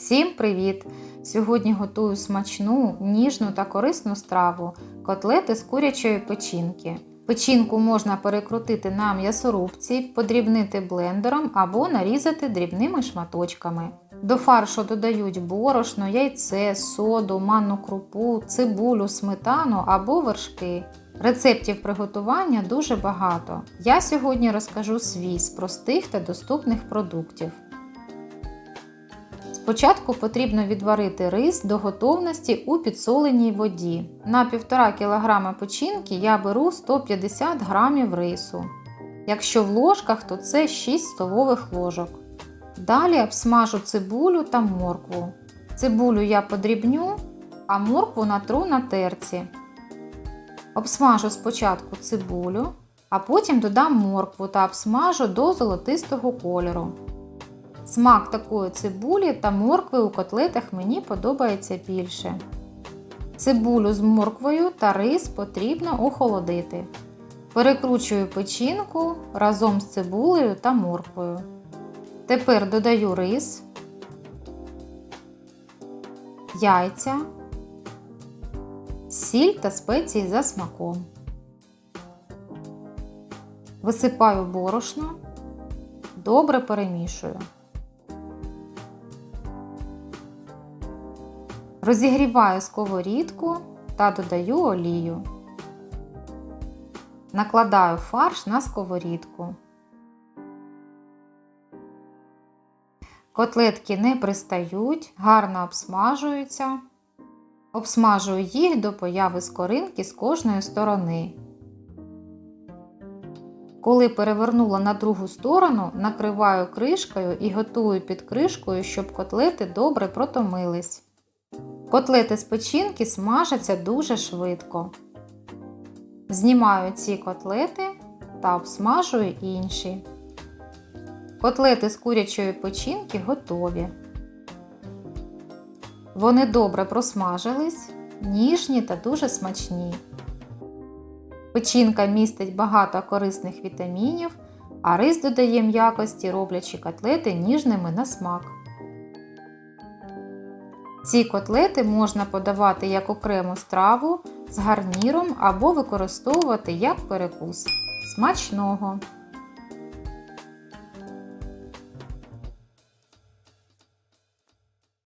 Всім привіт! Сьогодні готую смачну, ніжну та корисну страву котлети з курячої печінки. Печінку можна перекрутити на м'ясорубці, подрібнити блендером або нарізати дрібними шматочками. До фаршу додають борошно, яйце, соду, манну крупу, цибулю, сметану або вершки. Рецептів приготування дуже багато. Я сьогодні розкажу свій з простих та доступних продуктів. Спочатку потрібно відварити рис до готовності у підсоленій воді. На 1,5 кг печінки я беру 150 г рису. Якщо в ложках, то це 6 столових ложок. Далі обсмажу цибулю та моркву. Цибулю я подрібню, а моркву натру на терці. Обсмажу спочатку цибулю, а потім додам моркву та обсмажу до золотистого кольору. Смак такої цибулі та моркви у котлетах мені подобається більше. Цибулю з морквою та рис потрібно охолодити. Перекручую печінку разом з цибулею та морквою. Тепер додаю рис, яйця, сіль та спеції за смаком. Висипаю борошно, добре перемішую. Розігріваю сковорідку та додаю олію. Накладаю фарш на сковорідку. Котлетки не пристають, гарно обсмажуються. Обсмажую їх до появи скоринки з кожної сторони. Коли перевернула на другу сторону, накриваю кришкою і готую під кришкою, щоб котлети добре протомились. Котлети з печінки смажаться дуже швидко. Знімаю ці котлети та обсмажую інші. Котлети з курячої печінки готові. Вони добре просмажились, ніжні та дуже смачні. Печінка містить багато корисних вітамінів, а рис додає м'якості, роблячи котлети ніжними на смак. Ці котлети можна подавати як окрему страву з гарніром або використовувати як перекус. Смачного!